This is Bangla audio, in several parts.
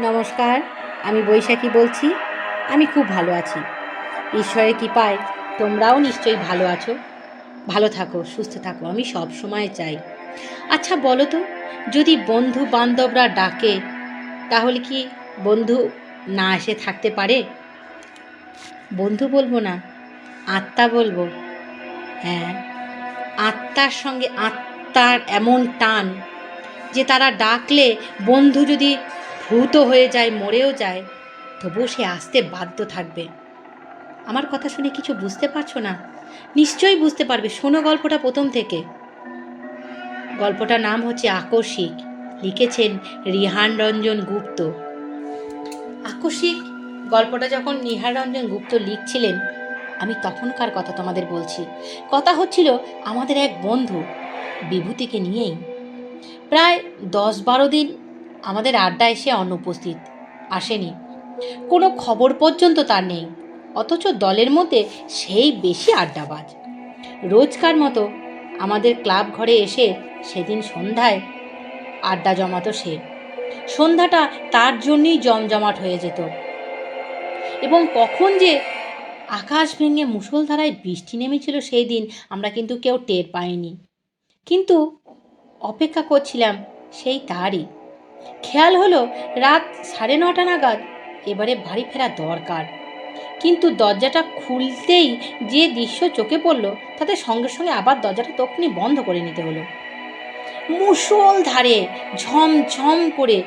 নমস্কার, আমি বৈশাখী বলছি। আমি খুব ভালো আছি। ঈশ্বরের কৃপায় তোমরাও নিশ্চয়ই ভালো আছো। ভালো থাকো, সুস্থ থাকো, আমি সব সময় চাই। আচ্ছা বলো তো, যদি বন্ধু বান্ধবরা ডাকে, তাহলে কি বন্ধু না এসে থাকতে পারে? বন্ধু বলব না, আত্মা বলব। হ্যাঁ আত্মার সঙ্গে আত্মার এমন টান যে তারা ডাকলে বন্ধু যদি ভূত হয়ে যায়, মরেও যায়, তবুও সে আসতে বাধ্য থাকবে। আমার কথা শুনে কিছু বুঝতে পারছ না? নিশ্চয়ই বুঝতে পারবে। শোনো গল্পটা প্রথম থেকে। গল্পটার নাম হচ্ছে আকস্মিক। লিখেছেন রিহান রঞ্জন গুপ্ত। আকস্মিক, গল্পটা যখন নিহার রঞ্জন গুপ্ত লিখছিলেন, আমি তখনকার কথা তোমাদের বলছি। কথা হচ্ছিল আমাদের এক বন্ধু বিভূতিকে নিয়েই। প্রায় দশ বারো দিন আমাদের আড্ডা এসে অনুপস্থিত, আসেনি। কোনো খবর পর্যন্ত তার নেই, অথচ দলের মধ্যে সেই বেশি আড্ডাবাজ। রোজকার মতো আমাদের ক্লাব ঘরে এসে সেদিন সন্ধ্যায় আড্ডা জমাতো সে। সন্ধ্যাটা তার জন্যই জমজমাট হয়ে যেত। এবং কখন যে আকাশ ভেঙে মুষলধারায় বৃষ্টি নেমেছিল সেই দিন আমরা কিন্তু কেউ টের পাইনি। কিন্তু অপেক্ষা করছিলাম সেই তারই খেয়াল হলো রাত সাড়ে নটা নাগাদ। এবারে বাড়ি ফেরা দরকার। কিন্তু দরজাটা খুলতেই যে দৃশ্য চোখে পড়ল, তাতে সঙ্গে সঙ্গে আবার দরজাটা তখনই বন্ধ করে নিতে হলো। মুষল ধারে ঝমঝম করে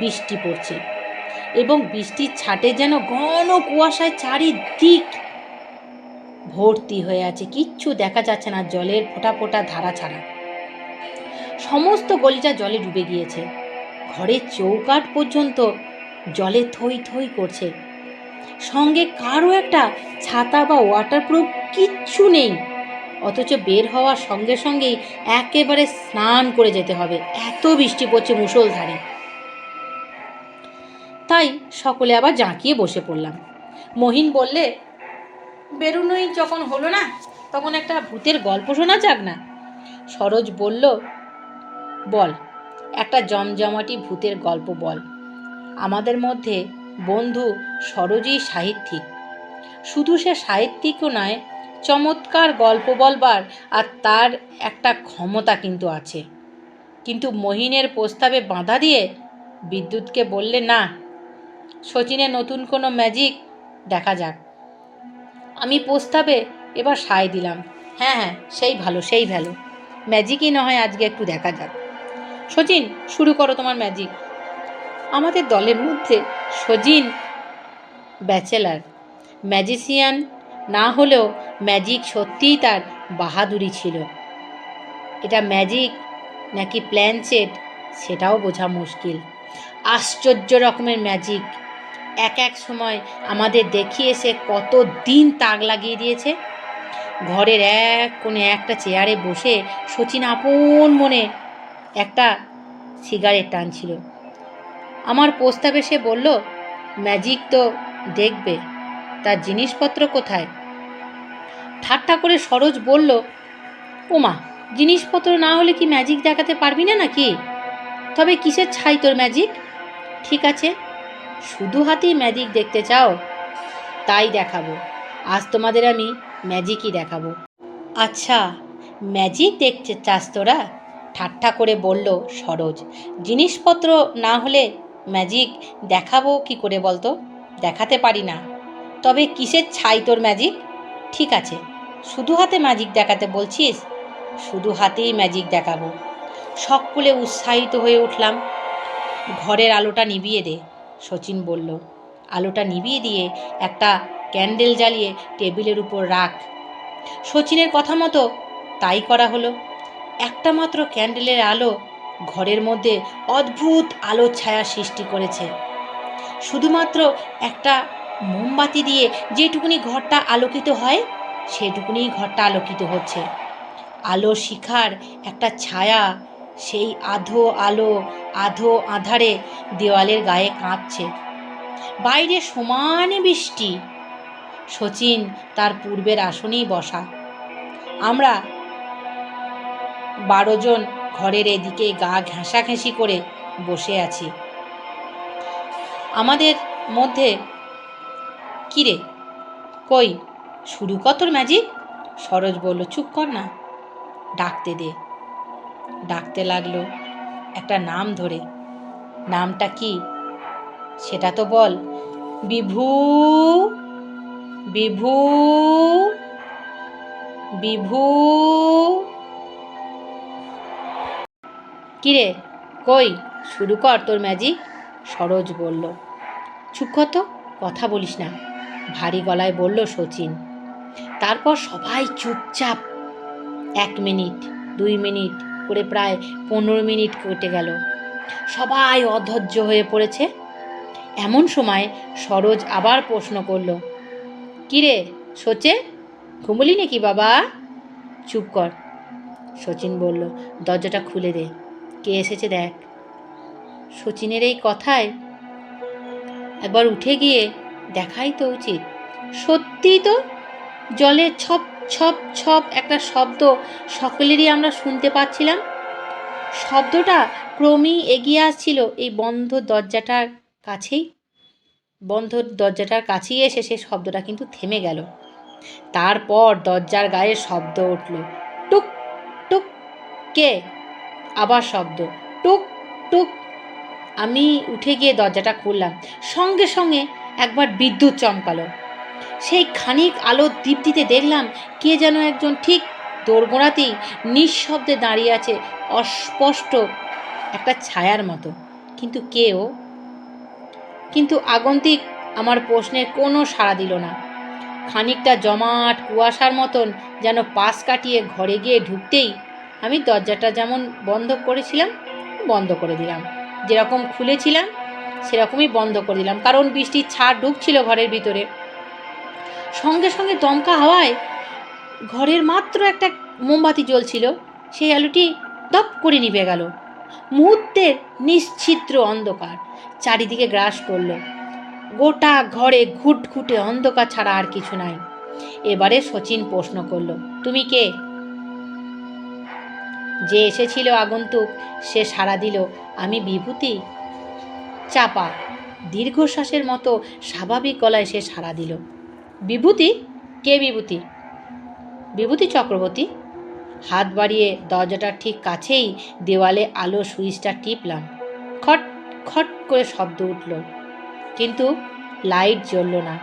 বৃষ্টি পড়ছে এবং বৃষ্টির ছাটে যেন ঘন কুয়াশায় চারিদিক ভর্তি হয়ে আছে। কিচ্ছু দেখা যাচ্ছে না, জলের ফোটা ফোঁটা ধারা ছাড়া। সমস্ত গলিটা জলে ডুবে গিয়েছে। ঘরের চৌকাঠ পর্যন্ত জলে থই থই করছে। সঙ্গে কারও একটা ছাতা বা ওয়াটারপ্রুফ কিচ্ছু নেই। অথচ বের হওয়ার সঙ্গে সঙ্গেই একেবারে স্নান করে যেতে হবে। এত বৃষ্টি পড়ছে মুষলধারে। তাই সকলে আবার জাঁকিয়ে বসে পড়লাম। মহিন বললে, বেরোনোই যখন হলো না, তখন একটা ভূতের গল্প শোনা যাক না? সরোজ বলল, বল। একটা জমজমাটি ভূতের গল্প বল। আমাদের মধ্যে বন্ধু সরোজই সাহিত্যিক। শুধু সে সাহিত্যিকও নয়, চমৎকার গল্প বলবার আর তার একটা ক্ষমতা কিন্তু আছে। কিন্তু মহিনের প্রস্তাবে বাধা দিয়ে বিদ্যুৎকে বললে না শচীনে নতুন কোনো ম্যাজিক দেখা যাক। আমি প্রস্তাবে এবার সায় দিলাম। হ্যাঁ হ্যাঁ সেই ভালো সেই ভালো। ম্যাজিকই না হয় আজকে একটু দেখা যাক। সচিন শুরু করো তোমার ম্যাজিক আমাদের দলের মধ্যে সজিন ব্যাচেলার ম্যাজিশিয়ান না হলেও ম্যাজিক সত্যিই তার বাহাদুরি ছিল। এটা ম্যাজিক নাকি প্ল্যানচেট সেটাও বোঝা মুশকিল। আশ্চর্য রকমের ম্যাজিক এক এক সময় আমাদের দেখিয়ে সে কত দিন তাক লাগিয়ে দিয়েছে। ঘরের এক কোণে একটা চেয়ারে বসে সচিন আপন মনে একটা সিগারেট টানছিল। আমার প্রস্তাবে সে বলল, ম্যাজিক তো দেখবে, তার জিনিসপত্র কোথায়? ঠাট্টা করে সরোজ বলল, ওমা, জিনিসপত্র না হলে কি ম্যাজিক দেখাতে পারবি না নাকি? তবে কিসের ছাই তোর ম্যাজিক? ঠিক আছে, শুধু হাতেই ম্যাজিক দেখতে চাও, তাই দেখাবো। আজ তোমাদের আমি ম্যাজিকই দেখাবো। আচ্ছা ম্যাজিক দেখতে চাস তোরা? ঠাট্টা করে বলল, সরোজ, জিনিসপত্র না হলে ম্যাজিক দেখাবো কি করে বলতো? দেখাতে পারি না। তবে কিসের ছাই তোর ম্যাজিক? ঠিক আছে, শুধু হাতে ম্যাজিক দেখাতে বলছিস? শুধু হাতেই ম্যাজিক দেখাবো। সকলে উৎসাহিত হয়ে উঠলাম। ঘরের আলোটা নিভিয়ে দে, শচীন বলল। আলোটা নিভিয়ে দিয়ে একটা ক্যান্ডেল জ্বালিয়ে টেবিলের উপর রাখ। সচিনের কথা মতো তাই করা হলো। একটা মাত্র ক্যান্ডেলের আলো ঘরের মধ্যে অদ্ভুত আলো ছায়া সৃষ্টি করেছে। শুধুমাত্র একটা মোমবাতি দিয়ে যেটুকুনি ঘরটা আলোকিত হয় সেটুকুনি ঘরটা আলোকিত হচ্ছে। আলো শিখার একটা ছায়া সেই আধো আলো, আধো আধারে দেওয়ালের গায়ে কাঁপছে। বাইরে সমানে বৃষ্টি। সচিন তার পূর্বের আসনেই বসা। আমরা বারো জন ঘরের এদিকে গা ঘেঁষাঘেঁষি করে বসে আছি। আমাদের মধ্যে কিরে? কই? শুরু কর তোর ম্যাজিক সরোজ বলল, চুপ কর না। ডাকতে দে। ডাকতে লাগল একটা নাম ধরে। নামটা কি? সেটা তো বল। বিভু বিভু বিভু কিরে? কই? শুরু কর তোর ম্যাজিক সরোজ বলল। চুপ তো, কথা বলিস না। ভারী গলায় বলল শচীন তারপর সবাই চুপচাপ, এক মিনিট, দুই মিনিট করে প্রায় পনেরো মিনিট কেটে গেল। সবাই অধৈর্য হয়ে পড়েছে। এমন সময় সরোজ আবার প্রশ্ন করল, কিরে সোচে ঘুমলি নাকি বাবা? চুপ কর, সচিন বলল, দরজাটা খুলে দে। কে এসেছে দেখ। শচীনের এই কথায় একবার উঠে গিয়ে দেখাই তো উচিত। সত্যিই তো জলে ছপ ছপ ছপ একটা শব্দ সকলেরই আমরা শুনতে পাচ্ছিলাম। শব্দটা ক্রমেই এগিয়ে আসছিল এই বন্ধ দরজাটার কাছেই। বন্ধ দরজাটার কাছেই এসে সে শব্দটা কিন্তু থেমে গেল। তারপর দরজার গায়ে শব্দ উঠল। টুক টুক, কে? আবার শব্দ। টুক টুক। আমি উঠে গিয়ে দরজাটা খুললাম। সঙ্গে সঙ্গে একবার বিদ্যুৎ চমকালো। সেই খানিক আলোর দীপ্তিতে দেখলাম কে যেন একজন ঠিক দোরগোড়াতেই নিঃশব্দে দাঁড়িয়ে আছে, অস্পষ্ট একটা ছায়ার মতো। কিন্তু কে ও? কিন্তু আগন্তিক আমার প্রশ্নের কোনো সাড়া দিল না। খানিকটা জমাট কুয়াশার মতন যেন পাশ কাটিয়ে ঘরে গিয়ে ঢুকতেই আমি দরজাটা যেমন বন্ধ করেছিলাম, বন্ধ করে দিলাম। যেরকম খুলেছিলাম, সেরকমই বন্ধ করে দিলাম। কারণ বৃষ্টির ছাড় ঢুকছিল ঘরের ভিতরে। সঙ্গে সঙ্গে দমকা হাওয়ায় ঘরের মাত্র একটা মোমবাতি জ্বলছিল। সেই আলুটি দপ করে নিভে গেল। মুহূর্তে নিশ্চিদ্র অন্ধকার। চারিদিকে গ্রাস করল। গোটা ঘরে ঘুটঘুটে অন্ধকার ছাড়া আর কিছু নাই। এবারে শচীন প্রশ্ন করল, তুমি কে? যে এসেছিল আগন্তুক, সে সাড়া দিল, আমি বিভূতি? চাপা, দীর্ঘশ্বাসের মতো স্বাভাবিক গলায় সে সাড়া দিল, বিভূতি? কে বিভূতি? বিভূতি চক্রবর্তী। হাত বাড়িয়ে দরজাটার ঠিক কাছেই দেওয়ালে আলো সুইচটা টিপলাম, খট খট করে শব্দ উঠল, কিন্তু লাইট জ্বলল না,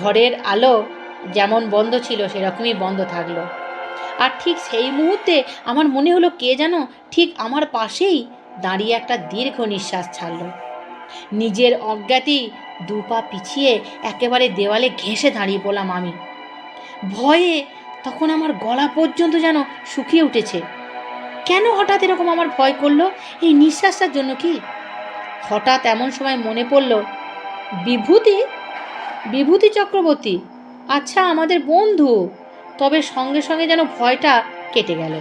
ঘরের আলো যেমন বন্ধ ছিল সেরকমই বন্ধ থাকল। আর ঠিক সেই মুহূর্তে আমার মনে হলো কে যেন ঠিক আমার পাশেই দাঁড়িয়ে একটা দীর্ঘ নিঃশ্বাস ছাড়ল। নিজের অজ্ঞাতেই দু পা পিছিয়ে একেবারে দেওয়ালে ঘেঁষে দাঁড়িয়ে পড়লাম আমি। ভয়ে তখন আমার গলা পর্যন্ত যেন শুকিয়ে উঠেছে। কেন হঠাৎ এরকম আমার ভয় করল? এই নিঃশ্বাসটার জন্য কি? হঠাৎ এমন সময় মনে পড়ল, বিভূতি? বিভূতি চক্রবর্তী? আচ্ছা আমাদের বন্ধু। তবে সঙ্গে সঙ্গে যেন ভয়টা কেটে গেল।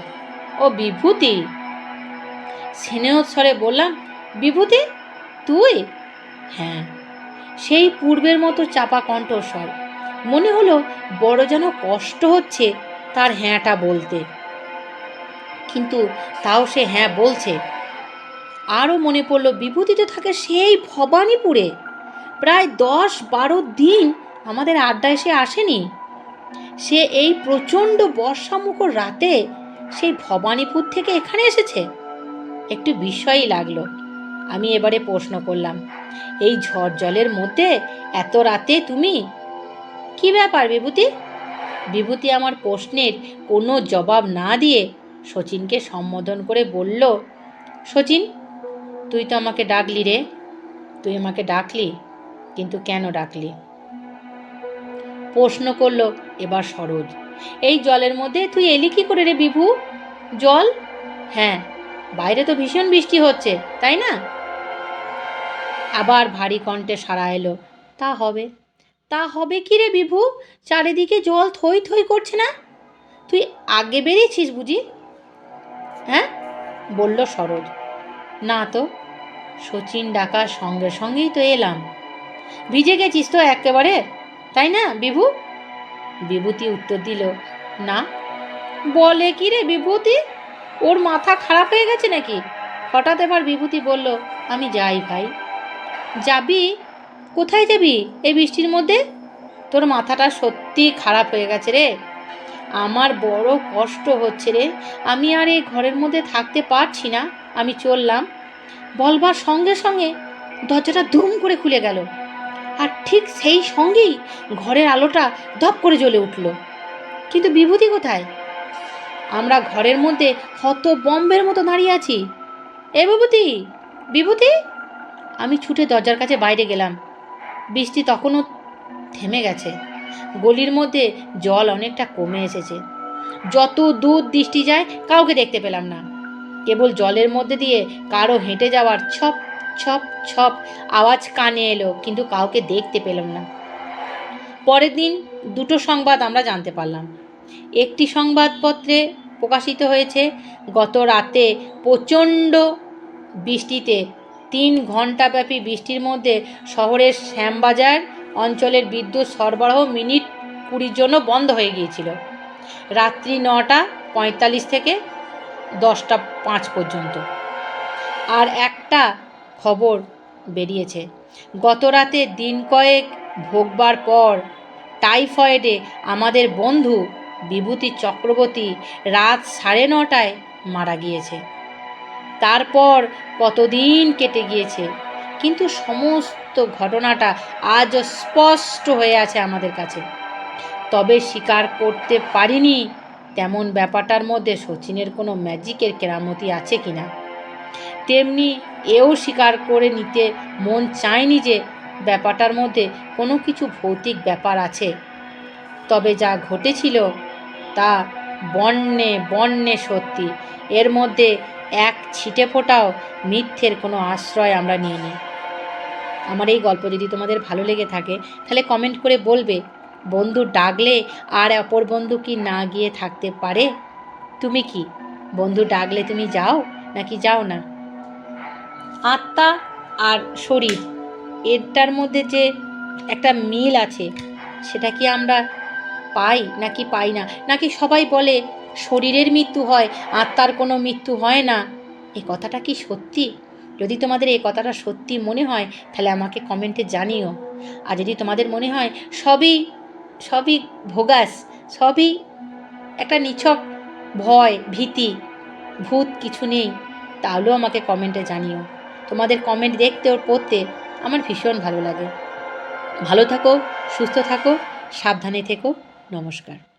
ও বিভূতি? স্নেহস্বরে বললাম, বিভূতি, তুই? হ্যাঁ সেই পূর্বের মতো চাপা কণ্ঠস্বর। মনে হলো বড় যেন কষ্ট হচ্ছে তার হ্যাঁটা বলতে। কিন্তু তাও সে হ্যাঁ বলছে। আরও মনে পড়ল, বিভূতি তো থাকে সেই ভবানীপুরে। প্রায় দশ বারো দিন আমাদের আড্ডায় সে আসেনি। সে এই প্রচণ্ড বর্ষামুখর রাতে সেই ভবানীপুর থেকে এখানে এসেছে? একটু বিস্ময়ই লাগল। আমি এবারে প্রশ্ন করলাম, এই ঝড় জলের মধ্যে এত রাতে তুমি? কি ব্যাপার বিভূতি? বিভূতি আমার প্রশ্নের কোনো জবাব না দিয়ে শচীনকে সম্বোধন করে বলল, শচীন, তুই তো আমাকে ডাকলি রে। তুই আমাকে ডাকলি, কিন্তু কেন ডাকলি? প্রশ্ন করল, এবার সরোজ, এই জলের মধ্যে তুই এলি কি করে রে বিভু? জল? হ্যাঁ বাইরে তো ভীষণ বৃষ্টি হচ্ছে, তাই না? আবার ভারী কণ্ঠে সারা এলো, তা হবে তা হবে কি রে বিভু? চারিদিকে জল থই থই করছে না? তুই আগে বেরিয়েছিস বুঝি? হ্যাঁ? বলল সরোজ, না তো সচিন ডাকার সঙ্গে সঙ্গেই তো এলাম। ভিজে গেছিস তো একেবারে? তাই না, বিভু? বিভূতি উত্তর দিল, না। বলে কি রে বিভূতি? ওর মাথা খারাপ হয়ে গেছে নাকি? হঠাৎ এবার বিভূতি বলল, আমি যাই ভাই। যাবি? কোথায় যাবি এই বৃষ্টির মধ্যে? তোর মাথাটা সত্যি খারাপ হয়ে গেছে রে। আমার বড় কষ্ট হচ্ছে রে। আমি আর এই ঘরের মধ্যে থাকতে পারছি না। আমি চললাম। বলবার সঙ্গে সঙ্গে দরজাটা ধুম করে খুলে গেল। আর ঠিক সেই সঙ্গেই ঘরের আলোটা ধপ করে জ্বলে উঠল। কিন্তু বিভূতি কোথায়? আমরা ঘরের মধ্যে হত বম্বের মতো দাঁড়িয়ে আছি। এ বিভূতি বিভূতি! আমি ছুটে দরজার কাছে বাইরে গেলাম। বৃষ্টি তখনও থেমে গেছে। গলির মধ্যে জল অনেকটা কমে এসেছে। যত দূর দৃষ্টি যায়, কাউকে দেখতে পেলাম না। কেবল জলের মধ্যে দিয়ে কারও হেঁটে যাওয়ার ছপ ছপ ছপ, আওয়াজ কানে এলো, কিন্তু কাউকে দেখতে পেলাম না। পরের দিন দুটো সংবাদ আমরা জানতে পারলাম। একটি সংবাদপত্রে প্রকাশিত হয়েছে, গত রাতে প্রচণ্ড বৃষ্টিতে, তিন ঘন্টাব্যাপী বৃষ্টির মধ্যে শহরের শ্যামবাজার অঞ্চলের বিদ্যুৎ সরবরাহ মিনিট কুড়ির জন্য বন্ধ হয়ে গিয়েছিল। রাত্রি নটা পঁয়তাল্লিশ থেকে দশটা পাঁচ পর্যন্ত। আর একটা খবর বেরিয়েছে। গত রাতে দিন কয়েক ভোগবার পর টাইফয়েডে আমাদের বন্ধু বিভূতি চক্রবর্তী রাত সাড়ে নটায় মারা গিয়েছে। তারপর কতদিন কেটে গিয়েছে, কিন্তু সমস্ত ঘটনাটা আজও স্পষ্ট হয়ে আছে আমাদের কাছে। তবে স্বীকার করতে পারিনি তেমন ব্যাপারটার মধ্যে সচিনের কোনো ম্যাজিকের কেরামতি আছে কি না তেমনি এও স্বীকার করে নিতে মন চায়নি যে ব্যাপারটার মধ্যে কোনো কিছু ভৌতিক ব্যাপার আছে। তবে যা ঘটেছিল তা বন্যে বন্যে সত্যি। এর মধ্যে এক ছিটে ফোটাও মিথ্যের কোনো আশ্রয় আমরা নিই আমার এই গল্প যদি তোমাদের ভালো লেগে থাকে, তাহলে কমেন্ট করে বলবে, বন্ধু ডাকলে আর অপর বন্ধু কি না গিয়ে থাকতে পারে? তুমি কি? বন্ধু ডাকলে তুমি যাও নাকি যাও না? আত্মা আর শরীর। এটার মধ্যে যে একটা মিল আছে, সেটা কি আমরা পাই নাকি পাই না? নাকি সবাই বলে শরীরের মৃত্যু হয়, আত্মার কোনো মৃত্যু হয় না? এ কথাটা কি সত্যি? যদি তোমাদের এই কথাটা সত্যি মনে হয়, তাহলে আমাকে কমেন্টে জানিও। আর যদি তোমাদের মনে হয় সবই সবই ভোগাস, সবই একটা নিছক ভয়, ভীতি, ভূত কিছু নেই, তাহলেও আমাকে কমেন্টে জানিও। তোমাদের কমেন্ট দেখতে ও পড়তে আমার ভীষণ ভালো লাগে। ভালো থাকো, সুস্থ থাকো, সাবধানে থেকো। নমস্কার।